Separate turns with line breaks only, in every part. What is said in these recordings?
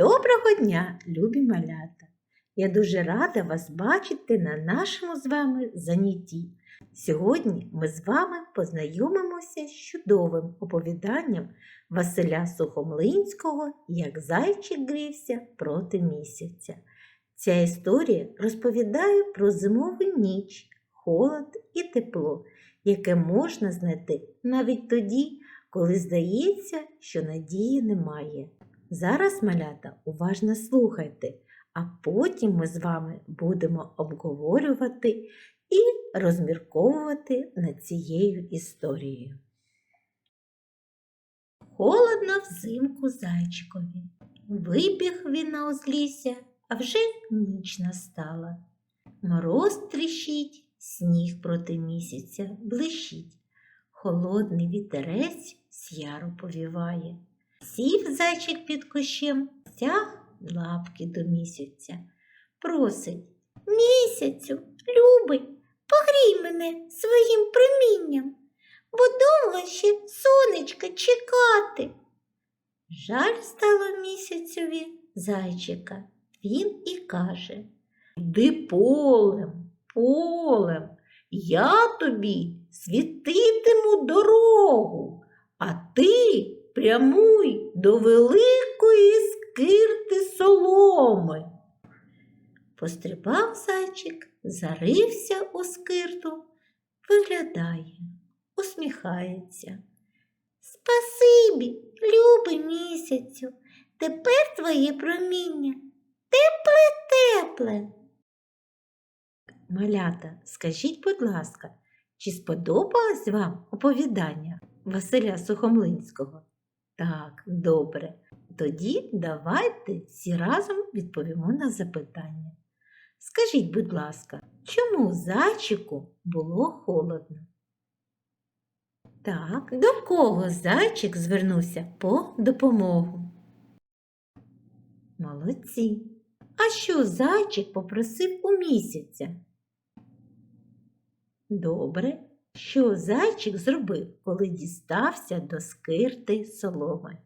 Доброго дня, любі малята! Я дуже рада вас бачити на нашому з вами занятті. Сьогодні ми з вами познайомимося з чудовим оповіданням Василя Сухомлинського Як зайчик грівся проти місяця. Ця історія розповідає про зимову ніч, холод і тепло, яке можна знайти навіть тоді, коли здається, що надії немає. Зараз, малята, уважно слухайте, а потім ми з вами будемо обговорювати і розмірковувати над цією історією. Холодно взимку зайчикові. Вибіг він на узлісся, а вже ніч настала. Мороз тріщить, сніг проти місяця блищить. Холодний вітерець з яру повіває. Сів зайчик під кущем, тяг лапки до місяця. Просить місяцю, любий, погрій мене своїм промінням, бо довго ще сонечка чекати. Жаль стало місяцеві зайчика. Він і каже Йди полем, полем, я тобі світитиму дорогу, а ти прямуй до великої скирти соломи. Пострибав зайчик, зарився у скирту, виглядає, усміхається. Спасибі, любий місяцю, тепер твоє проміння тепле-тепле. Малята, скажіть, будь ласка, чи сподобалось вам оповідання Василя Сухомлинського? Так, добре. Тоді давайте всі разом відповімо на запитання. Скажіть, будь ласка, чому зайчику було холодно? Так, до кого зайчик звернувся по допомогу? Молодці. А що зайчик попросив у місяця? Добре. Що зайчик зробив, коли дістався до скирти соломи?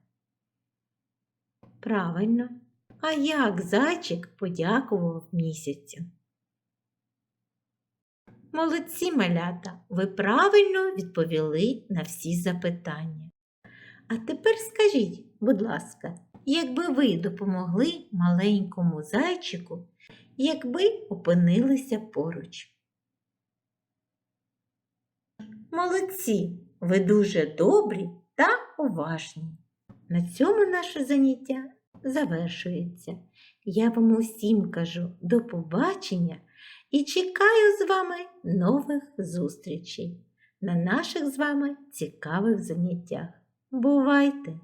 Правильно. А як зайчик подякував місяцю? Молодці малята, ви правильно відповіли на всі запитання. А тепер скажіть, будь ласка, якби ви допомогли маленькому зайчику, якби опинилися поруч? Молодці, ви дуже добрі та уважні. На цьому наше заняття завершується. Я вам усім кажу до побачення і чекаю з вами нових зустрічей на наших з вами цікавих заняттях. Бувайте!